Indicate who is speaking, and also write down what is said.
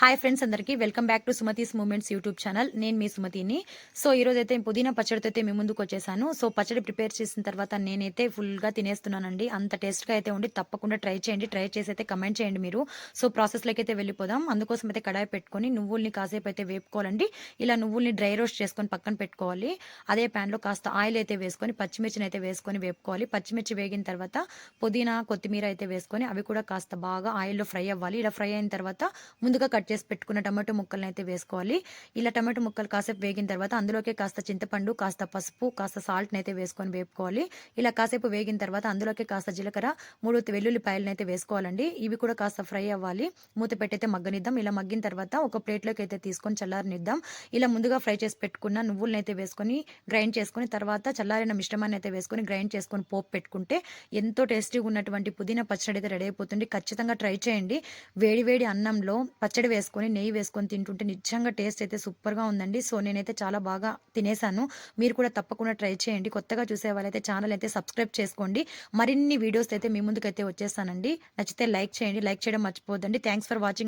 Speaker 1: Hi friends అందరికీ welcome back to Sumathi's moments YouTube channel నేను మీ సుమతిని. సో ఈరోజు అయితే పుదీనా పచ్చడితో అయితే మీ ముందుకు వచ్చేసాను. సో పచ్చడి ప్రిపేర్ చేసిన తర్వాత నేనైతే ఫుల్గా తినేస్తున్నానండి. అంత టేస్ట్గా అయితే ఉండి తప్పకుండా ట్రై చేయండి. ట్రై చేసి అయితే కమెంట్ చేయండి మీరు. సో ప్రాసెస్లోకి అయితే వెళ్ళిపోదాం. అందుకోసం అయితే కడాయి పెట్టుకొని నువ్వుల్ని కాసేపు అయితే వేపుకోవాలండి. ఇలా నువ్వుల్ని డ్రై రోస్ట్ చేసుకొని పక్కన పెట్టుకోవాలి. అదే ప్యాన్లో కాస్త ఆయిల్ అయితే వేసుకొని పచ్చిమిర్చిని అయితే వేసుకొని వేపుకోవాలి. పచ్చిమిర్చి వేగిన తర్వాత పుదీనా కొత్తిమీర అయితే వేసుకొని అవి కూడా కాస్త బాగా ఆయిల్లో ఫ్రై అవ్వాలి. ఇలా ఫ్రై అయిన తర్వాత ముందుగా కట్ చేసి పెట్టుకున్న టమాటో ముక్కలను అయితే వేసుకోవాలి. ఇలా టమాటో ముక్కలు కాసేపు వేగిన తర్వాత అందులోకి కాస్త చింతపండు కాస్త పసుపు కాస్త సాల్ట్ని అయితే వేసుకొని వేపుకోవాలి. ఇలా కాసేపు వేగిన తర్వాత అందులోకి కాస్త జీలకర్ర మూడు వెల్లుల్లిపాయలను అయితే వేసుకోవాలండి. ఇవి కూడా కాస్త ఫ్రై అవ్వాలి. మూత పెట్టయితే మగ్గనిద్దాం. ఇలా మగ్గిన తర్వాత ఒక ప్లేట్లోకి అయితే తీసుకొని చల్లారనిద్దాం. ఇలా ముందుగా ఫ్రై చేసి పెట్టుకున్న నువ్వులను అయితే వేసుకొని గ్రైండ్ చేసుకొని తర్వాత చల్లారిన మిశ్రమాన్ని అయితే వేసుకొని గ్రైండ్ చేసుకొని పోపు పెట్టుకుంటే ఎంతో టేస్టీగా ఉన్నటువంటి పుదీనా పచ్చడి అయితే రెడీ అయిపోతుంది. ఖచ్చితంగా ట్రై చేయండి. వేడి వేడి అన్నంలో పచ్చడి వేసుకొని నెయ్యి వేసుకొని తింటుంటే నిజంగా టేస్ట్ అయితే సూపర్గా ఉందండి. సో నేనైతే చాలా బాగా తినేసాను. మీరు కూడా తప్పకుండా ట్రై చేయండి. కొత్తగా చూసే వాళ్ళైతే ఛానల్ అయితే సబ్స్క్రైబ్ చేసుకోండి. మరిన్ని వీడియోస్ అయితే మీ ముందుకైతే వచ్చేస్తానండి. నచ్చితే లైక్ చేయండి. లైక్ చేయడం మర్చిపోద్దండి థ్యాంక్స్ ఫర్ వాచింగ్.